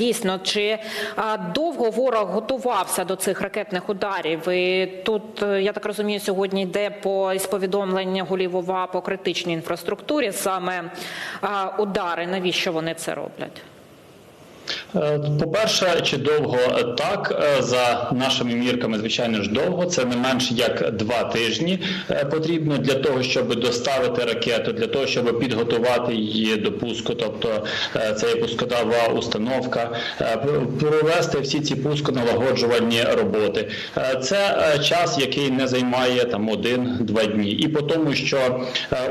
Дійсно, чи довго ворог готувався до цих ракетних ударів? І тут е, я так розумію, сьогодні йде по із повідомлення голів ОВА по критичній інфраструктурі саме удари. Навіщо вони це роблять? Е, По-перше, чи довго так е, за нашими мірками, звичайно ж довго. Це не менш як два тижні е, потрібно для того, щоб доставити ракету, для того, щоб підготувати її до пуску, тобто це є пускодава установка, провести всі ці пусконалагоджувальні роботи. Це час, який не займає там один-два дні, і по тому, що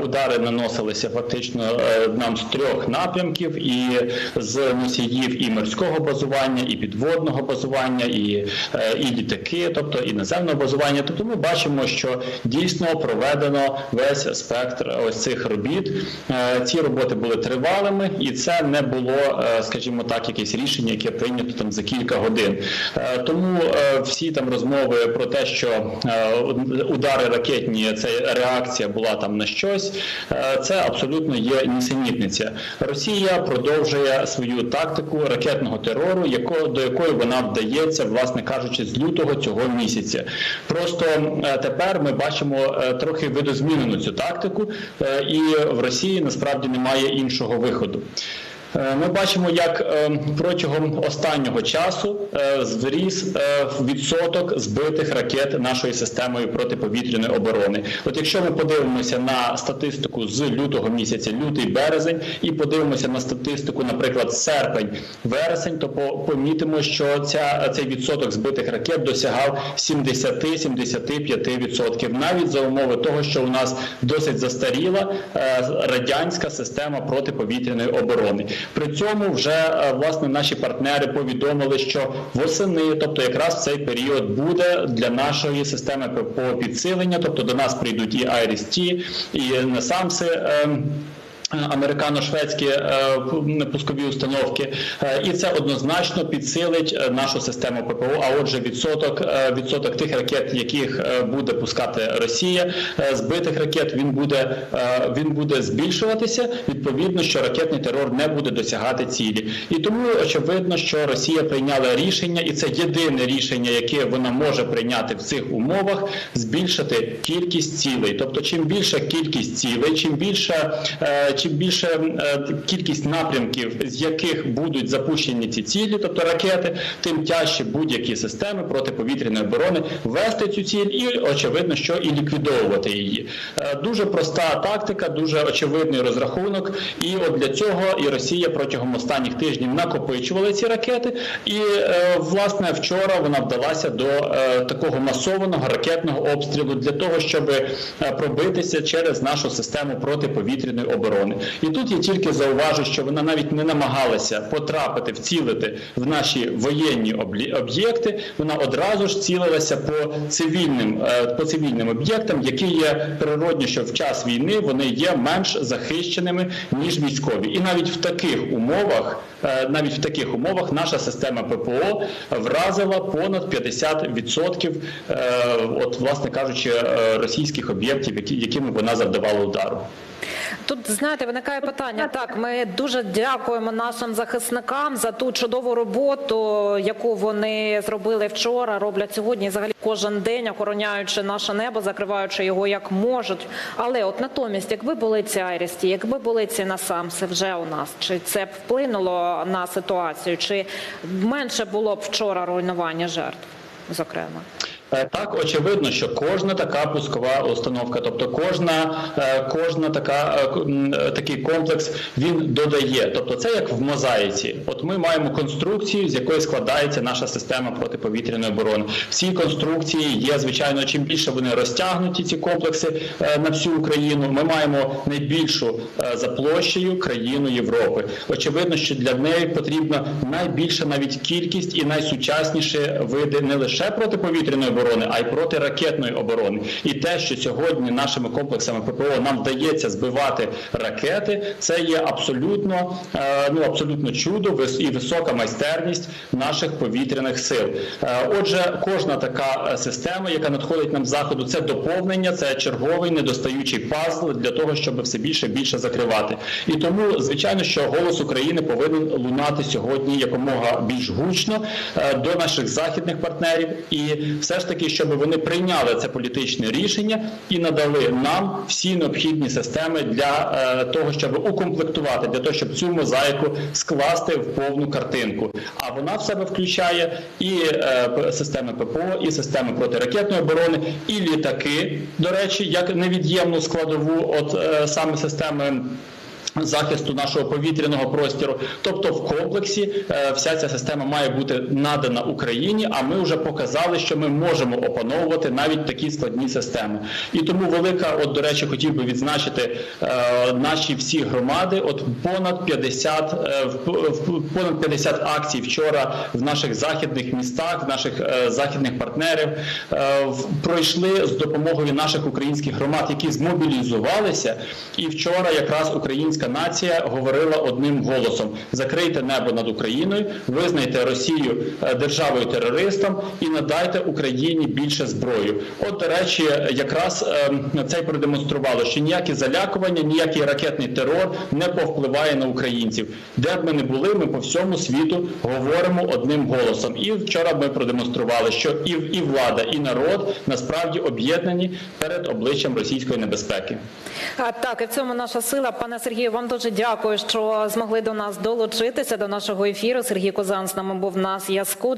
удари наносилися фактично нам з трьох напрямків, і з носіїв і морського базування, і підводного базування, і, е, і літаки, тобто і наземного базування. Тобто ми бачимо, що дійсно проведено весь спектр ось цих робіт. Е, Ці роботи були тривалими, і це не було, е, скажімо так, якесь рішення, яке прийнято там за кілька годин. Тому всі там розмови про те, що удари ракетні, це реакція була там на щось. Це абсолютно є нісенітниця. Росія продовжує свою тактику ракетного терору, якого до якої вона вдається, власне кажучи, з лютого цього місяця. Просто е, тепер ми бачимо е, трохи видозмінену цю тактику, е, і в Росії насправді немає іншого виходу. Е, Ми бачимо, як е, протягом останнього часу е, зріс відсоток збитих ракет нашої системою протиповітряної оборони. От якщо ми подивимося на статистику з лютого місяця, лютий березень, і подивимося на статистику, наприклад, серпень, вересень, то помітимо, що ця цей відсоток збитих ракет досягав 70-75%, навіть за умови того, що у нас досить застаріла радянська система протиповітряної оборони. При цьому вже е, власне наші партнери повідомили, що восени, тобто якраз цей період, буде для нашої системи ППО підсилення, тобто до нас прийдуть і IRIS-T, і НАСАМСи. Американо-шведські е, пускові установки, Е, і це однозначно підсилить е, нашу систему ППО. А отже, відсоток відсоток тих ракет, яких буде пускати Росія, збитих ракет, він буде він буде збільшуватися. Відповідно, що ракетний терор не буде досягати цілі, і тому очевидно, що Росія прийняла рішення, і це єдине рішення, яке вона може прийняти в цих умовах, збільшити кількість цілей. Тобто, чим більша кількість цілей, чим більша е, чим більше е, кількість напрямків, з яких будуть запущені ці цілі, тобто ракети, тим тяжче будь-які системи протиповітряної оборони вести цю ціль і очевидно, що і ліквідовувати її. Е, Дуже проста тактика, дуже очевидний розрахунок. І от для цього і Росія протягом останніх тижнів накопичувала ці ракети. І е, власне вчора вона вдалася до такого масованого ракетного обстрілу для того, щоб пробитися через нашу систему протиповітряної оборони. І тут я тільки зауважу, що вона навіть не намагалася потрапити, вцілити в наші воєнні об'єкти. Вона одразу ж цілилася по цивільним е, по цивільним об'єктам, які є природні, що в час війни вони є менш захищеними ніж військові. І навіть в таких умовах, е, навіть в таких умовах, наша система ППО вразила понад 50% е, от, власне кажучи, російських об'єктів, якими вона завдавала удару. Тут знаєте, виникає питання. Так, ми дуже дякуємо нашим захисникам за ту чудову роботу, яку вони зробили вчора, роблять сьогодні, взагалі кожен день, охороняючи наше небо, закриваючи його як можуть. Але от натомість, якби були ці айрісті, якби були ці насамси вже у нас, чи це б вплинуло на ситуацію, чи менше було б вчора руйнування жертв, зокрема. Е, Так, очевидно, що кожна така пускова установка, тобто кожна, е, кожна така е, такий комплекс він додає. Тобто, це як в мозаїці. От ми маємо конструкцію, з якої складається наша система протиповітряної оборони. В цій конструкції є, звичайно, чим більше вони розтягнуті, ці комплекси на всю Україну. Ми маємо найбільшу за площею країну Європи. Очевидно, що для неї потрібна найбільша навіть кількість і найсучасніші види не лише протиповітряної оборони, а й протиракетної оборони. І те, що сьогодні нашими комплексами ППО нам вдається збивати ракети, це є абсолютно е, ну абсолютно чудо і висока майстерність наших повітряних сил. Е, Отже, кожна така е, система, яка надходить нам з заходу, це доповнення, це черговий недостаючий пазл для того, щоб все більше і більше закривати. І тому, звичайно, що голос України повинен лунати сьогодні якомога більш гучно до наших західних партнерів, і все ж таки, щоб вони прийняли це політичне рішення і надали нам всі необхідні системи для е, того, щоб укомплектувати, для того, щоб цю мозаїку скласти в повну картинку. А вона в себе включає і е, системи ППО, і системи протиракетної оборони, і літаки, до речі, як невід'ємну складову, от е, саме системи. Захисту нашого повітряного простору, тобто в комплексі е, вся ця система має бути надана Україні. А ми вже показали, що ми можемо опановувати навіть такі складні системи. І тому велика, от до речі, хотів би відзначити е, наші всі громади. От понад 50, е, понад 50 акцій вчора в наших західних містах, в наших західних партнерів пройшли з допомогою наших українських громад, які змобілізувалися. І вчора якраз українська нація говорила одним голосом: закрийте небо над Україною, визнайте Росію е, державою терористом і надайте Україні більше зброю. От, до речі, якраз е, це й продемонструвало, що ніякі залякування, ніякий ракетний терор не повпливає на українців. Де б ми не були, ми по всьому світу говоримо одним голосом. І вчора ми продемонстрували, що і, і влада, і народ насправді об'єднані перед обличчям російської небезпеки. А, Так, і в цьому наша сила. Пане Сергію, вам дуже дякую, що змогли до нас долучитися до нашого ефіру. Сергій Козан з нами був на зв'язку.